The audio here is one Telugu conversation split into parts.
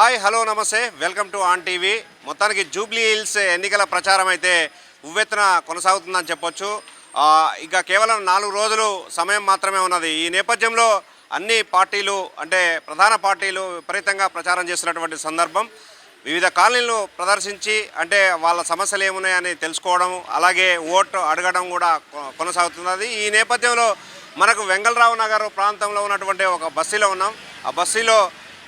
హాయ్ హలో నమస్తే. Welcome to on TV. మొత్తానికి జూబ్లీ హిల్స్ ఎన్నికల ప్రచారం అయితే ఉవ్వెత్తున కొనసాగుతుందని చెప్పొచ్చు. ఇంకా ఇక కేవలం నాలుగు రోజులు సమయం మాత్రమే ఉన్నది. ఈ నేపథ్యంలో అన్ని పార్టీలు అంటే ప్రధాన పార్టీలు విపరీతంగా ప్రచారం చేస్తున్నటువంటి సందర్భం వివిధ కాలనీలు ప్రదర్శించి అంటే వాళ్ళ సమస్యలు ఏమున్నాయని తెలుసుకోవడం అలాగే ఓటు అడగడం కూడా కొనసాగుతున్నది. ఈ నేపథ్యంలో మనకు వెంగళరావు నగర్ ప్రాంతంలో ఉన్నటువంటి ఒక బస్సీలో ఉన్నాం. ఆ బస్సీలో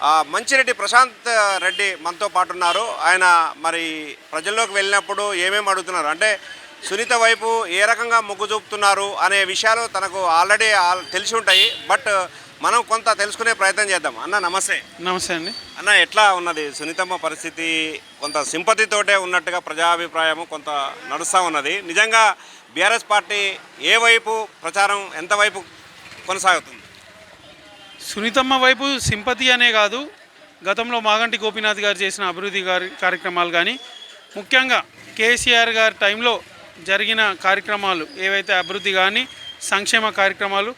మంచిరెడ్డి ప్రశాంత్ రెడ్డి మనతో పాటు ఉన్నారు ఆయన మరి ప్రజల్లోకి వెళ్ళినప్పుడు ఏమేమి అడుగుతున్నారు? అంటే సునీత వైపు ఏ రకంగా మొగ్గు చూపుతున్నారు అనే విషయాలు తనకు ఆల్రెడీ ఆల్- తెలిసి ఉంటాయి. బట్ మనం కొంత తెలుసుకునే ప్రయత్నం చేద్దాం. అన్న నమస్తే. నమస్తే అండి. అన్న ఎట్లా ఉన్నది సునీతమ్మ పరిస్థితి? కొంత సింపతితోటే ఉన్నట్టుగా ప్రజాభిప్రాయం కొంత నడుస్తూ ఉన్నది. నిజంగా బీఆర్ఎస్ పార్టీ ఏ వైపు ప్రచారం ఎంత వైపు కొనసాగుతుంది? సునీతమ్మ వైపు సింపతి అనే కాదు గతంలో మాగంటి గోపీనాథ్ గారు చేసిన అభివృద్ధి గారి కార్యక్రమాలు కానీ ముఖ్యంగా కేసీఆర్ గారి టైంలో జరిగిన కార్యక్రమాలు ఏవైతే అభివృద్ధి కానీ సంక్షేమ కార్యక్రమాలు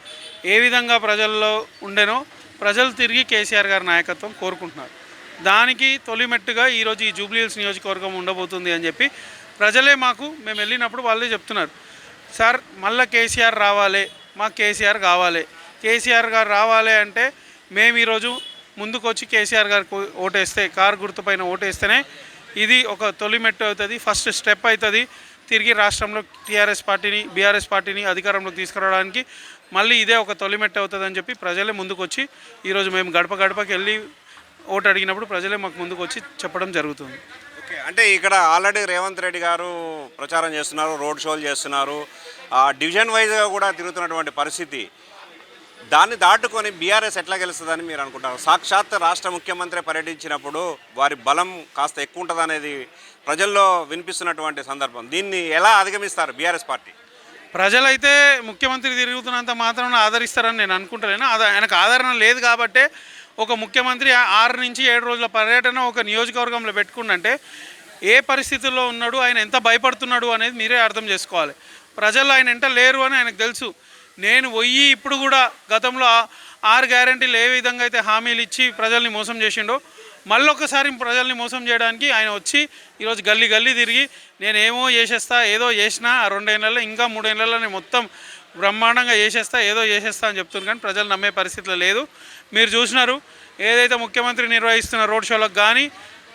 ఏ విధంగా ప్రజల్లో ఉండేనో ప్రజలు తిరిగి కేసీఆర్ గారి నాయకత్వం కోరుకుంటున్నారు. దానికి తొలిమెట్టుగా ఈరోజు ఈ జూబ్లీహిల్స్ నియోజకవర్గం ఉండబోతుంది అని చెప్పి ప్రజలే మాకు మేము వెళ్ళినప్పుడు వాళ్ళే చెప్తున్నారు. సార్ మళ్ళీ కేసీఆర్ రావాలి మాకు కేసీఆర్ కావాలి కేసీఆర్ గారు రావాలి అంటే మేము ఈరోజు ముందుకు వచ్చి కేసీఆర్ గారికి ఓటేస్తే కారు గుర్తుపైన ఓటేస్తేనే ఇది ఒక తొలి మెట్టు అవుతుంది. ఫస్ట్ స్టెప్ అవుతుంది. తిరిగి రాష్ట్రంలో టీఆర్ఎస్ పార్టీని బీఆర్ఎస్ పార్టీని అధికారంలోకి తీసుకురావడానికి మళ్ళీ ఇదే ఒక తొలి మెట్టు అవుతుంది అని చెప్పి ప్రజలే ముందుకు వచ్చి ఈరోజు మేము గడప గడపకి వెళ్ళి ఓటు అడిగినప్పుడు ప్రజలే మాకు ముందుకు వచ్చి చెప్పడం జరుగుతుంది. ఓకే. అంటే ఇక్కడ ఆల్రెడీ రేవంత్ రెడ్డి గారు ప్రచారం చేస్తున్నారు రోడ్ షోలు చేస్తున్నారు. ఆ, డివిజన్ వైజ్గా కూడా తిరుగుతున్నటువంటి పరిస్థితి దాన్ని దాటుకొని బీఆర్ఎస్ ఎట్లా గెలుస్తుందని మీరు అనుకుంటారు? సాక్షాత్ రాష్ట్ర ముఖ్యమంత్రి పర్యటించినప్పుడు వారి బలం కాస్త ఎక్కువ ఉంటుంది అనేది ప్రజల్లో వినిపిస్తున్నటువంటి సందర్భం. దీన్ని ఎలా అధిగమిస్తారు బీఆర్ఎస్ పార్టీ? ప్రజలైతే ముఖ్యమంత్రి తిరుగుతున్నంత మాత్రం ఆదరిస్తారని నేను అనుకుంటలేను. అది ఆయనకు ఆదరణ లేదు కాబట్టే ఒక ముఖ్యమంత్రి ఆరు నుంచి ఏడు రోజుల పర్యటన ఒక నియోజకవర్గంలో పెట్టుకుండంటే ఏ పరిస్థితుల్లో ఉన్నాడు ఆయన ఎంత భయపడుతున్నాడు అనేది మీరే అర్థం చేసుకోవాలి. ప్రజలు ఆయన ఎంట లేరు అని ఆయనకు తెలుసు. నేను పోయి ఇప్పుడు కూడా గతంలో ఆరు గ్యారంటీలు ఏ విధంగా అయితే హామీలు ఇచ్చి ప్రజల్ని మోసం చేసిండో మళ్ళొకసారి ప్రజల్ని మోసం చేయడానికి ఆయన వచ్చి ఈరోజు గల్లీ గల్లీ తిరిగి నేనేమో చేసేస్తా ఏదో చేసినా ఆ రెండేళ్ళలో ఇంకా మూడేళ్ళలో నేను మొత్తం బ్రహ్మాండంగా చేసేస్తా ఏదో చేసేస్తా అని చెప్తున్నారు కానీ ప్రజలు నమ్మే పరిస్థితిలో లేదు. మీరు చూసినారు ఏదైతే ముఖ్యమంత్రి నిర్వహిస్తున్న రోడ్ షోలకు కానీ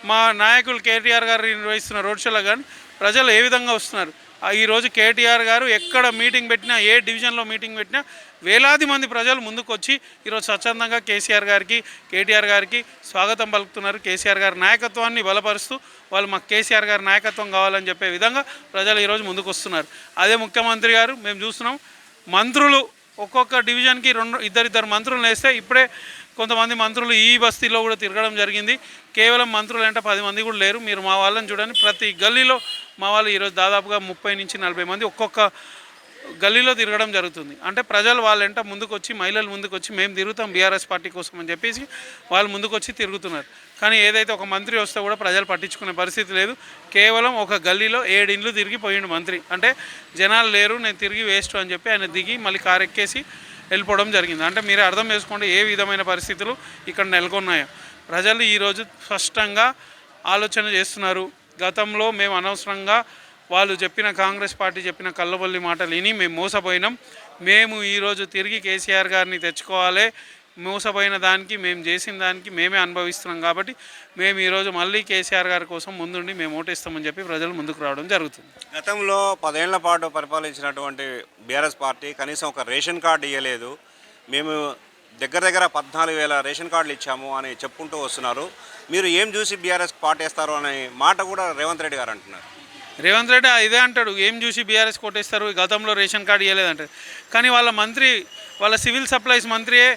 మా నాయకులు కేటీఆర్ గారు నిర్వహిస్తున్న రోడ్ షోలకు కానీ ప్రజలు ఏ విధంగా వస్తున్నారు? ఈరోజు కేటీఆర్ గారు ఎక్కడ మీటింగ్ పెట్టినా ఏ డివిజన్లో మీటింగ్ పెట్టినా వేలాది మంది ప్రజలు ముందుకొచ్చి ఈరోజు స్వచ్ఛందంగా కేసీఆర్ గారికి కేటీఆర్ గారికి స్వాగతం పలుకుతున్నారు. కేసీఆర్ గారి నాయకత్వాన్ని బలపరుస్తూ వాళ్ళు మాకు కేసీఆర్ గారి నాయకత్వం కావాలని చెప్పే విధంగా ప్రజలు ఈరోజు ముందుకు వస్తున్నారు అదే ముఖ్యమంత్రి గారు మేము చూస్తున్నాం మంత్రులు ఒక్కొక్క డివిజన్కి రెండు ఇద్దరిద్దరు మంత్రులు వేస్తే ఇప్పుడే కొంతమంది మంత్రులు ఈ బస్తీలో కూడా తిరగడం జరిగింది. కేవలం మంత్రులు అంటే పది మంది కూడా లేరు. మీరు మా వాళ్ళని చూడండి. ప్రతి గల్లీలో మా వాళ్ళు ఈరోజు దాదాపుగా ముప్పై నుంచి నలభై మంది ఒక్కొక్క గల్లీలో తిరగడం జరుగుతుంది. అంటే ప్రజలు వాళ్ళంట ముందుకొచ్చి మహిళలు ముందుకొచ్చి మేము తిరుగుతాం బీఆర్ఎస్ పార్టీ కోసం అని చెప్పేసి వాళ్ళు ముందుకొచ్చి తిరుగుతున్నారు. కానీ ఏదైతే ఒక మంత్రి వస్తే కూడా ప్రజలు పట్టించుకునే పరిస్థితి లేదు. కేవలం ఒక గల్లీలో ఏడు ఇండ్లు తిరిగి పోయిండు మంత్రి. అంటే జనాలు లేరు నేను తిరిగి వేస్ట్ అని చెప్పి ఆయన దిగి మళ్ళీ కారు ఎక్కేసి వెళ్ళిపోవడం జరిగింది. అంటే మీరు అర్థం చేసుకోండి ఏ విధమైన పరిస్థితులు ఇక్కడ నెలకొన్నాయో. ప్రజలు ఈరోజు స్పష్టంగా ఆలోచన చేస్తున్నారు. గతంలో మేము అనవసరంగా వాళ్ళు చెప్పిన కాంగ్రెస్ పార్టీ చెప్పిన కళ్ళబొల్లి మాటలు విని మేము మోసపోయినాం. మేము ఈరోజు తిరిగి కేసీఆర్ గారిని తెచ్చుకోవాలి. మోసపోయిన దానికి మేము చేసిన దానికి మేమే అనుభవిస్తున్నాం కాబట్టి మేము ఈరోజు మళ్ళీ కేసీఆర్ గారి కోసం ముందుండి మేము ఓటేస్తామని చెప్పి ప్రజలు ముందుకు రావడం జరుగుతుంది. గతంలో పదేళ్ళ పాటు పరిపాలించినటువంటి బీఆర్ఎస్ పార్టీ కనీసం ఒక రేషన్ కార్డు ఇవ్వలేదు మేము దగ్గర దగ్గర పద్నాలుగు వేల రేషన్ కార్డులు ఇచ్చాము అని చెప్పుకుంటూ వస్తున్నారు. మీరు ఏం చూసి బీఆర్ఎస్ పార్టీ వేస్తారు అనే మాట కూడా రేవంత్ రెడ్డి గారు అంటున్నారు. రేవంత్ రెడ్డి ఇదే అంటాడు ఏం చూసి బీఆర్ఎస్ కొట్టేస్తారు గతంలో రేషన్ కార్డు ఇవ్వలేదంటారు కానీ వాళ్ళ మంత్రి వాళ్ళ సివిల్ సప్లైస్ మంత్రియే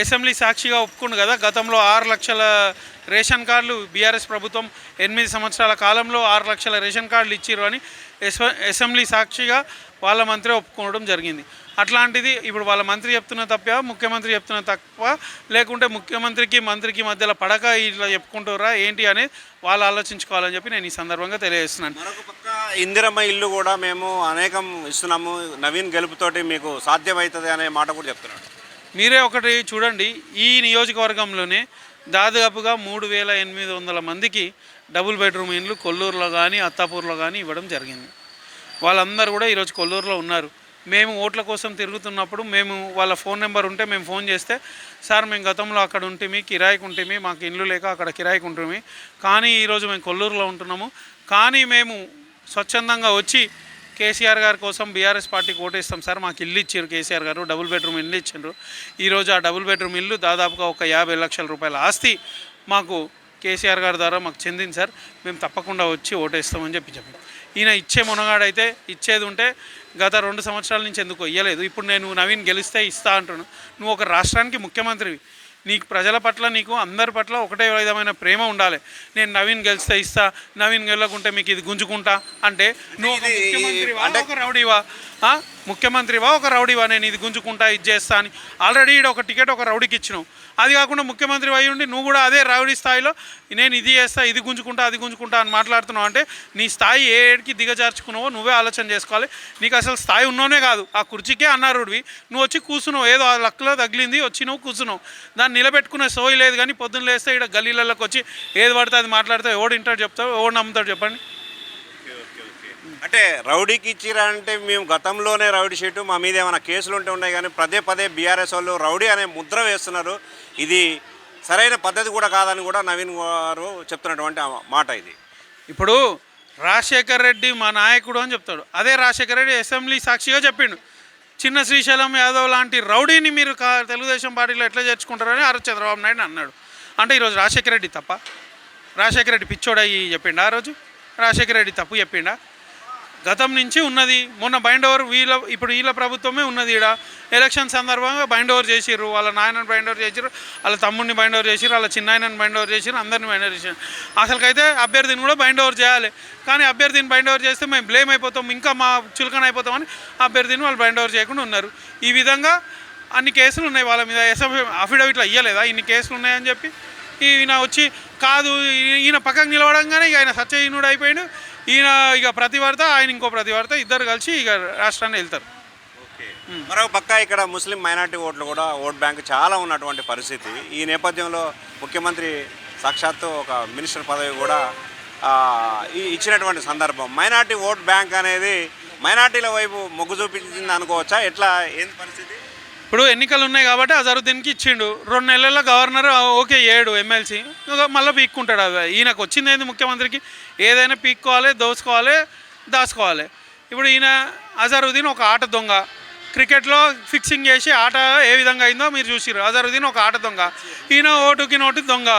అసెంబ్లీ సాక్షిగా ఒప్పుకుండు కదా. గతంలో ఆరు లక్షల రేషన్ కార్డులు బీఆర్ఎస్ ప్రభుత్వం ఎనిమిది సంవత్సరాల కాలంలో ఆరు లక్షల రేషన్ కార్డులు ఇచ్చిర్రు అని ఎస్- అసెంబ్లీ సాక్షిగా వాళ్ళ మంత్రి ఒప్పుకోవడం జరిగింది. అట్లాంటిది ఇప్పుడు వాళ్ళ మంత్రి చెప్తున్న తప్ప ముఖ్యమంత్రి చెప్తున్న తప్ప లేకుంటే ముఖ్యమంత్రికి మంత్రికి మధ్యలో పడక ఇట్లా చెప్పుకుంటారా ఏంటి అనేది వాళ్ళు ఆలోచించుకోవాలని చెప్పి నేను ఈ సందర్భంగా తెలియజేస్తున్నాను. మరొక పక్క ఇందిరమ్మ ఇల్లు కూడా మేము అనేకం ఇస్తున్నాము. నవీన్ గెలుపుతోటి మీకు సాధ్యమవుతుంది అనే మాట కూడా చెప్తున్నాడు. మీరే ఒకటి చూడండి ఈ నియోజకవర్గంలోనే దాదాపుగా మూడు వేల ఎనిమిది వందల మందికి డబుల్ బెడ్రూమ్ ఇండ్లు కొల్లూరులో కానీ అత్తాపూర్లో కానీ ఇవ్వడం జరిగింది. వాళ్ళందరూ కూడా ఈరోజు కొల్లూరులో ఉన్నారు. మేము ఓట్ల కోసం తిరుగుతున్నప్పుడు మేము వాళ్ళ ఫోన్ నెంబర్ ఉంటే మేము ఫోన్ చేస్తే సార్ మేము గతంలో అక్కడ ఉంటేమి కిరాయికి ఉంటేమి మాకు ఇల్లు లేక అక్కడ కిరాయికి ఉంటేమి కానీ ఈరోజు మేము కొల్లూరులో ఉంటున్నాము. కానీ మేము స్వచ్ఛందంగా వచ్చి కేసీఆర్ గారి కోసం బీఆర్ఎస్ పార్టీకి ఓటేస్తాం సార్. మాకు ఇల్లు ఇచ్చారు కేసీఆర్ గారు. డబుల్ బెడ్రూమ్ ఇల్లు ఇచ్చారు. ఈరోజు ఆ డబుల్ బెడ్రూమ్ ఇల్లు దాదాపుగా ఒక యాభై లక్షల రూపాయల ఆస్తి మాకు కేసీఆర్ గారి ద్వారా మాకు చెందింది సార్. మేము తప్పకుండా వచ్చి ఓటేస్తామని చెప్పి చెప్పి. ఈయన ఇచ్చే మునగాడైతే ఇచ్చేది ఉంటే గత రెండు సంవత్సరాల నుంచి ఎందుకు ఇయ్యలేదు. ఇప్పుడు నేను నవీన్ గెలిస్తే ఇస్తా అంటున్నాను నువ్వు ఒక రాష్ట్రానికి ముఖ్యమంత్రివి. నీకు ప్రజల పట్ల నీకు అందరి పట్ల ఒకటే విధమైన ప్రేమ ఉండాలి. నేను నవీన్ గెలిస్తే ఇస్తా నవీన్ గెలకుంటే మీకు ఇది గుంజుకుంటా అంటే నువ్వు ఒక ముఖ్యమంత్రివా ఒక రౌడీవా? ముఖ్యమంత్రివా ఒక రౌడీవా నేను ఇది గుంజుకుంటా ఇది చేస్తా అని. ఆల్రెడీ ఒక టికెట్ ఒక రౌడీకి ఇచ్చినావు. అది కాకుండా ముఖ్యమంత్రి అయి ఉండి నువ్వు కూడా అదే రౌడీ స్థాయిలో నేను ఇది చేస్తా ఇది గుంజుకుంటా అది గుంజుకుంటా అని మాట్లాడుతున్నావు అంటే నీ స్థాయి ఏ ఏడికి దిగజార్చుకున్నావో నువ్వే ఆలోచన చేసుకోవాలి. నీకు అసలు స్థాయి ఉన్నోనే కాదు. ఆ కుర్చీకే అన్నారుడివి నువ్వు వచ్చి కూర్చున్నావు. ఏదో ఆ లక్కలో తగిలింది వచ్చి నువ్వు కూర్చున్నావు. దాన్ని నిలబెట్టుకునే సోయి లేదు కానీ పొద్దున్న లేస్తే ఇక్కడ గల్లీలలోకి వచ్చి ఏది పడితే అది మాట్లాడితే ఎవడు ఇంటాడు చెప్తావు? ఎవడు నమ్ముతాడు చెప్పండి? అంటే రౌడీకి ఇచ్చిరా అంటే మేము గతంలోనే రౌడీ షీటు మా మీద ఏమైనా కేసులు ఉంటే ఉన్నాయి కానీ పదే పదే బీఆర్ఎస్ వాళ్ళు రౌడీ అనే ముద్ర వేస్తున్నారు. ఇది సరైన పద్ధతి కూడా కాదని కూడా నవీన్ గారు చెప్తున్నటువంటి మాట ఇది. ఇప్పుడు రాజశేఖర్ రెడ్డి మా నాయకుడు అని చెప్తాడు. అదే రాజశేఖర్ రెడ్డి అసెంబ్లీ సాక్షిగా చెప్పిండు. చిన్న శ్రీశైలం యాదవ్ లాంటి రౌడీని మీరు కా- తెలుగుదేశం పార్టీలో ఎట్లా చేర్చుకుంటారని ఆర్ చంద్రబాబు నాయుడు అన్నాడు. అంటే ఈరోజు రాజశేఖర రెడ్డి తప్ప? రాజశేఖర రెడ్డి పిచ్చోడయ్యి చెప్పిండా ఆ రోజు? రాజశేఖర రెడ్డి తప్పు చెప్పిండా? గతం నుంచి ఉన్నది. మొన్న బైండ్ ఓవర్ వీళ్ళ ఇప్పుడు వీళ్ళ ప్రభుత్వమే ఉన్నది ఈడ. ఎలక్షన్ సందర్భంగా బైండ్ ఓవర్ చేసిర్రు. వాళ్ళ నాయనని బైండ్ ఓవర్ చేసిర్రు. వాళ్ళ తమ్ముడిని బైండ్ ఓవర్ చేసిర్రు. వాళ్ళ చిన్నాయనని బైండ్ ఓవర్ చేసిర్రు. అందరిని బైండ్ ఓవర్ చేసిర్రు. అసలుకైతే అభ్యర్థిని కూడా బైండ్ ఓవర్ చేయాలి. కానీ అభ్యర్థిని బైండ్ ఓవర్ చేస్తే మేము బ్లేమ్ అయిపోతాం. ఇంకా మా చులకన అయిపోతామని అభ్యర్థిని వాళ్ళు బైండ్ ఓవర్ చేయకుండా ఉన్నారు. ఈ విధంగా అన్ని కేసులు ఉన్నాయి వాళ్ళ మీద. ఎస్ఎఫ్ అఫిడవిట్లు అయ్యలేదా ఇన్ని కేసులు ఉన్నాయని చెప్పి. ఈయన వచ్చి కాదు ఈయన పక్కకు నిలవడంగానే ఆయన సత్యహీనుడు అయిపోయాడు. ఈయన ఇక ప్రతివర్త ఆయన ఇంకో ప్రతివర్త ఇద్దరు కలిసి ఇక రాష్ట్రాన్ని వెళ్తారు. మరో పక్క ఇక్కడ ముస్లిం మైనార్టీ ఓట్లు కూడా ఓట్ బ్యాంక్ చాలా ఉన్నటువంటి పరిస్థితి. ఈ నేపథ్యంలో ముఖ్యమంత్రి సాక్షాత్తు ఒక మినిస్టర్ పదవి కూడా ఇచ్చినటువంటి సందర్భం. మైనార్టీ ఓట్ బ్యాంక్ అనేది మైనార్టీల వైపు మొగ్గు చూపించింది అనుకోవచ్చా? ఎట్లా? ఏంది పరిస్థితి? ఇప్పుడు ఎన్నికలు ఉన్నాయి కాబట్టి అజరుద్దీన్కి ఇచ్చిండు. రెండు నెలల్లో గవర్నర్ ఓకే ఏడు ఎమ్మెల్సీ. మళ్ళీ పీక్కుంటాడు అది. ఈయనకు వచ్చింది ఏంది ముఖ్యమంత్రికి? ఏదైనా పీక్కోవాలి దోసుకోవాలి దాచుకోవాలి ఇప్పుడు ఈయన అజరుద్దీన్ ఒక ఆట దొంగ. క్రికెట్లో ఫిక్సింగ్ చేసి ఆట ఏ విధంగా అయిందో మీరు చూసిర్రు. అజరుద్దీన్ ఒక ఆట దొంగ. ఈయన ఓటుకి నోటు దొంగ.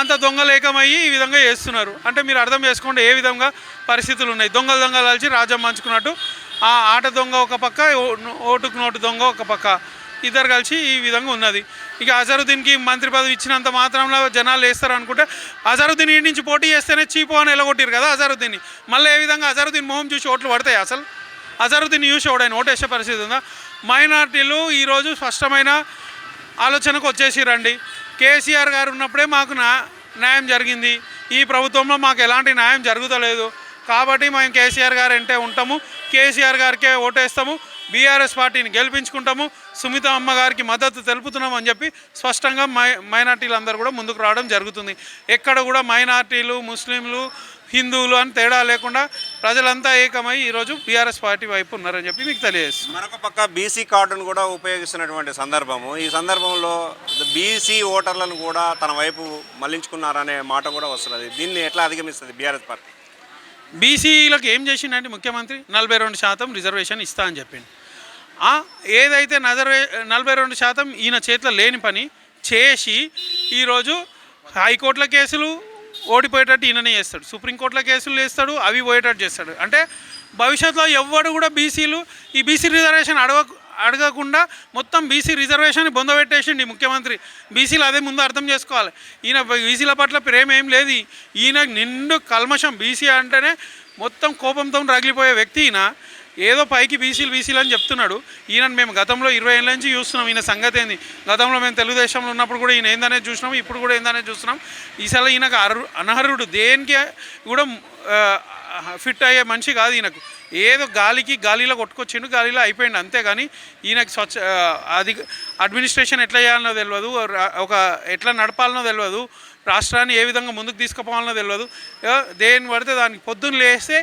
అంత దొంగలేకమయ్యి ఈ విధంగా చేస్తున్నారు. అంటే మీరు అర్థం చేసుకోండి ఏ విధంగా పరిస్థితులు ఉన్నాయి. దొంగలు దొంగలు కలిసి రాజ్యం పంచుకున్నట్టు ఆ ఆట దొంగ ఒక పక్క ఓ- ఓటుకు నోటు దొంగ ఒక పక్క. ఇద్దరు కలిసి ఈ విధంగా ఉన్నది. ఇక అజరుద్దీన్కి మంత్రి పదవి ఇచ్చినంత మాత్రంలో జనాలు వేస్తారు అనుకుంటే అజరుద్దీన్ ఈ నుంచి పోటీ చేస్తేనే చీపు అని ఎలగొట్టారు కదా అజరుద్దీన్ని. మళ్ళీ ఏ విధంగా అజరుద్దీన్ మొహం చూసి ఓట్లు పడతాయి అసలు? అజరుద్దీన్ చూసి ఓడైన ఓటేసే పరిస్థితి ఉందా? మైనార్టీలు ఈరోజు స్పష్టమైన ఆలోచనకు వచ్చేసిరండి. కేసీఆర్ గారు ఉన్నప్పుడే మాకు న్యాయం జరిగింది. ఈ ప్రభుత్వంలో మాకు ఎలాంటి న్యాయం జరుగుతలేదు. కాబట్టి మేము కేసీఆర్ గారు అంటే ఉంటాము. కేసీఆర్ గారికే ఓటేస్తాము. బీఆర్ఎస్ పార్టీని గెలిపించుకుంటాము. సుమిత అమ్మ గారికి మద్దతు తెలుపుతున్నాం అని చెప్పి స్పష్టంగా మై మైనార్టీలు అందరూ కూడా ముందుకు రావడం జరుగుతుంది. ఎక్కడ కూడా మైనార్టీలు ముస్లింలు హిందువులు అని తేడా లేకుండా ప్రజలంతా ఏకమై ఈరోజు బీఆర్ఎస్ పార్టీ వైపు ఉన్నారని చెప్పి మీకు తెలియజేస్తుంది మరొక పక్క బీసీ కార్డును కూడా ఉపయోగిస్తున్నటువంటి సందర్భము. ఈ సందర్భంలో బీసీ ఓటర్లను కూడా తన వైపు మళ్ళించుకున్నారనే మాట కూడా వస్తున్నది. దీన్ని ఎట్లా అధిగమిస్తుంది బీఆర్ఎస్ పార్టీ? బీసీలకు ఏం చేసిండంటే ముఖ్యమంత్రి నలభై రెండు శాతం రిజర్వేషన్ ఇస్తా అని చెప్పిండు. ఏదైతే నజర్వే నలభై రెండు శాతం ఈయన చేతిలో లేని పని చేసి ఈరోజు హైకోర్టుల కేసులు ఓడిపోయేటట్టు ఈయననే చేస్తాడు. సుప్రీంకోర్టుల కేసులు వేస్తాడు అవి పోయేటట్టు చేస్తాడు. అంటే భవిష్యత్తులో ఎవ్వడు కూడా బీసీలు ఈ బీసీ రిజర్వేషన్ అడగ అడగకుండా మొత్తం బీసీ రిజర్వేషన్ బొందబెట్టేసిండి ముఖ్యమంత్రి. బీసీలు అదే ముందు అర్థం చేసుకోవాలి. ఈయన బీసీల పట్ల ప్రేమ ఏం లేదు. ఈయన నిండు కల్మషం బీసీ అంటేనే మొత్తం కోపంతో రగిలిపోయే వ్యక్తి ఈయన. ఏదో పైకి బీసీలు బీసీలు అని చెప్తున్నాడు. ఈయన మేము గతంలో ఇరవై ఏళ్ళ నుంచి చూస్తున్నాం. ఈయన సంగతి ఏంది? గతంలో మేము తెలుగుదేశంలో ఉన్నప్పుడు కూడా ఈయన ఏందనేది చూసినాం. ఇప్పుడు కూడా ఏందనేది చూస్తున్నాం. ఈసారి ఈయనకు అర్హు అనర్హుడు దేనికి కూడా ఫిట్ అయ్యే మనిషి కాదు ఈయనకు. ఏదో గాలికి గాలిలో కొట్టుకొచ్చిండు గాలిలో అయిపోయింది అంతేగాని ఈయనకి స్వచ్ఛ అది అడ్మినిస్ట్రేషన్ ఎట్లా చేయాలనో తెలియదు ఒక ఎట్లా నడపాలనో తెలియదు రాష్ట్రాన్ని ఏ విధంగా ముందుకు తీసుకుపోవాలనో తెలియదు దేని పడితే దానికి పొద్దున్న లేస్తే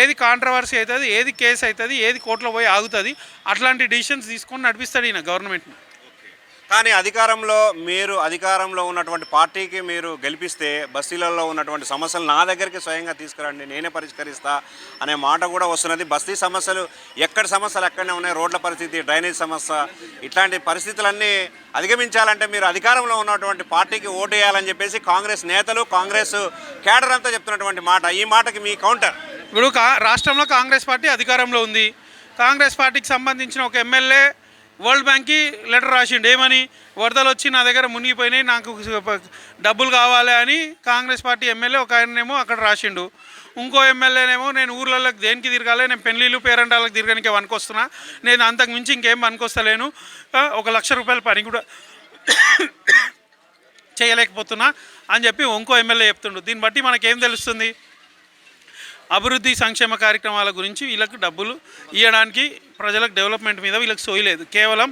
ఏది కాంట్రవర్సీ అవుతుంది ఏది కేసు అవుతుంది ఏది కోర్టులో పోయి ఆగుతుంది అట్లాంటి డిసిషన్స్ తీసుకొని నడిపిస్తాడు ఈయన గవర్నమెంట్ని కానీ అధికారంలో మీరు అధికారంలో ఉన్నటువంటి పార్టీకి మీరు గెలిపిస్తే బస్తీలలో ఉన్నటువంటి సమస్యలు నా దగ్గరికి స్వయంగా తీసుకురండి నేనే పరిష్కరిస్తా అనే మాట కూడా వస్తున్నది. బస్తీ సమస్యలు ఎక్కడ సమస్యలు ఎక్కడనే ఉన్నాయి రోడ్ల పరిస్థితి డ్రైనేజ్ సమస్య ఇట్లాంటి పరిస్థితులన్నీ అధిగమించాలంటే మీరు అధికారంలో ఉన్నటువంటి పార్టీకి ఓటు వేయాలని చెప్పేసి కాంగ్రెస్ నేతలు కాంగ్రెస్ కేడర్ అంతా చెప్తున్నటువంటి మాట. ఈ మాటకి మీ కౌంటర్. ఇప్పుడు రాష్ట్రంలో కాంగ్రెస్ పార్టీ అధికారంలో ఉంది. కాంగ్రెస్ పార్టీకి సంబంధించిన ఒక ఎమ్మెల్యే వరల్డ్ బ్యాంక్కి లెటర్ రాసిండు. ఏమని? వరదలు వచ్చి నా దగ్గర మునిగిపోయినాయి నాకు డబ్బులు కావాలి అని కాంగ్రెస్ పార్టీ ఎమ్మెల్యే ఒక ఆయననేమో అక్కడ రాసిండు. ఇంకో ఎమ్మెల్యేనేమో నేను ఊర్లలోకి దేనికి తిరగాలి నేను పెళ్ళిళ్ళు పేరెంటాలకు తిరగనికే వనుకొస్తున్నా నేను అంతకు మించి ఇంకేం వనుకొస్తలేను ఒక లక్ష రూపాయల పని కూడా చేయలేకపోతున్నా అని చెప్పి ఇంకో ఎమ్మెల్యే చెప్తుండు. దీన్ని బట్టి మనకేం తెలుస్తుంది? అభివృద్ధి సంక్షేమ కార్యక్రమాల గురించి వీళ్ళకి డబ్బులు ఇవ్వడానికి ప్రజలకు డెవలప్మెంట్ మీద వీళ్ళకి సోయలేదు కేవలం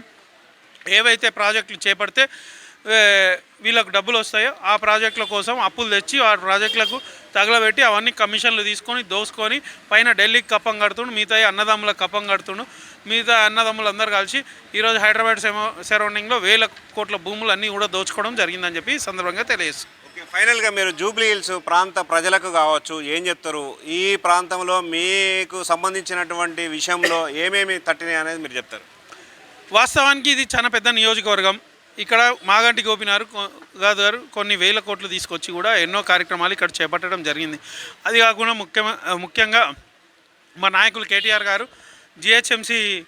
ఏవైతే ప్రాజెక్టులు చేపడితే వీళ్ళకు డబ్బులు వస్తాయో ఆ ప్రాజెక్టుల కోసం అప్పులు తెచ్చి ఆ ప్రాజెక్టులకు తగలబెట్టి అవన్నీ కమిషన్లు తీసుకొని దోసుకొని పైన ఢిల్లీకి కప్పం కడుతుండు మిగతా అన్నదమ్ములకు కప్పం కడుతుండు. మిగతా అన్నదమ్ములు అందరు కలిసి ఈరోజు హైదరాబాద్ సరౌండింగ్లో వేల కోట్ల భూములు అన్నీ కూడా దోచుకోవడం జరిగిందని చెప్పి సందర్భంగా తెలియజేస్తుంది ఫైనల్గా మీరు జూబ్లీ హిల్స్ ప్రాంత ప్రజలకు కావచ్చు ఏం చెప్తారు? ఈ ప్రాంతంలో మీకు సంబంధించినటువంటి విషయంలో ఏమేమి తట్టినాయి అనేది మీరు చెప్తారు. వాస్తవానికి ఇది చాలా పెద్ద నియోజకవర్గం. ఇక్కడ మాగంటి గోపినారు కొ- గారు కొన్ని వేల కోట్లు తీసుకొచ్చి కూడా ఎన్నో కార్యక్రమాలు ఇక్కడ చేపట్టడం జరిగింది. అది కాకుండా ముఖ్య ముఖ్యంగా మా నాయకులు కేటీఆర్ గారు జిహెచ్ఎంసీ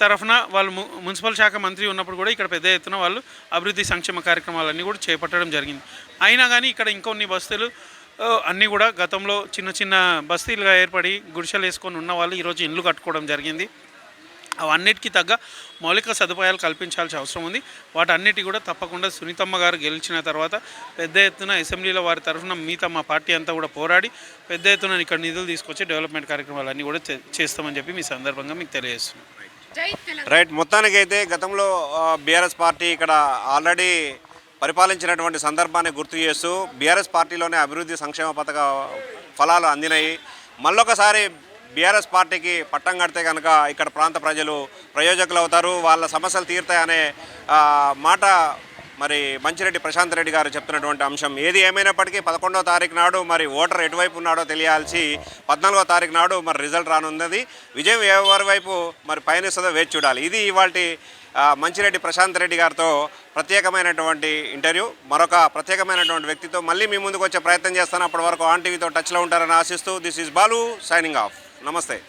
తరఫున వాళ్ళు ము- మున్సిపల్ శాఖ మంత్రి ఉన్నప్పుడు కూడా ఇక్కడ పెద్ద ఎత్తున వాళ్ళు అభివృద్ధి సంక్షేమ కార్యక్రమాలన్నీ కూడా చేపట్టడం జరిగింది. అయినా కానీ ఇక్కడ ఇంకొన్ని బస్తీలు అన్నీ కూడా గతంలో చిన్న చిన్న బస్తీలుగా ఏర్పడి గుడిసెలు వేసుకొని ఉన్న వాళ్ళు ఈరోజు ఇండ్లు కట్టుకోవడం జరిగింది. అవన్నిటికీ తగ్గ మౌలిక సదుపాయాలు కల్పించాల్సిన అవసరం ఉంది. వాటన్నిటి కూడా తప్పకుండా సునీతమ్మ గారు గెలిచిన తర్వాత పెద్ద ఎత్తున అసెంబ్లీలో వారి తరఫున మిగతా మా పార్టీ అంతా కూడా పోరాడి పెద్ద ఎత్తున ఇక్కడ నిధులు తీసుకొచ్చి డెవలప్మెంట్ కార్యక్రమాలన్నీ కూడా చేస్తామని చెప్పి మీ సందర్భంగా మీకు తెలియజేస్తున్నాం రైట్ మొత్తానికైతే గతంలో బీఆర్ఎస్ పార్టీ ఇక్కడ ఆల్రెడీ పరిపాలించినటువంటి సందర్భాన్ని గుర్తు చేస్తూ బీఆర్ఎస్ పార్టీలోనే అభివృద్ధి సంక్షేమ పథక ఫలాలు అందినాయి. మళ్ళొకసారి బీఆర్ఎస్ పార్టీకి పట్టం కడితే కనుక ఇక్కడ ప్రాంత ప్రజలు ప్రయోజకులు అవుతారు వాళ్ళ సమస్యలు తీరుతాయనే మాట మరి మంచిరెడ్డి ప్రశాంత్ రెడ్డి గారు చెప్తున్నటువంటి అంశం. ఏది ఏమైనప్పటికీ పదకొండవ తారీఖు నాడు మరి ఓటర్ ఎటువైపు ఉన్నాడో తెలియాల్సి పద్నాలుగో తారీఖు నాడు మరి రిజల్ట్ రానున్నది. విజయం ఎవరి వైపు మరి పయనిస్తుందో వేచి చూడాలి. ఇది ఇవాళ మంచిరెడ్డి ప్రశాంత్ రెడ్డి గారితో ప్రత్యేకమైనటువంటి ఇంటర్వ్యూ. మరొక ప్రత్యేకమైనటువంటి వ్యక్తితో మళ్ళీ మీ ముందుకు వచ్చే ప్రయత్నం చేస్తాను. అప్పటి వరకు ఆన్ టీవీతో టచ్లో ఉంటారని ఆశిస్తూ this is Balu signing off. నమస్తే.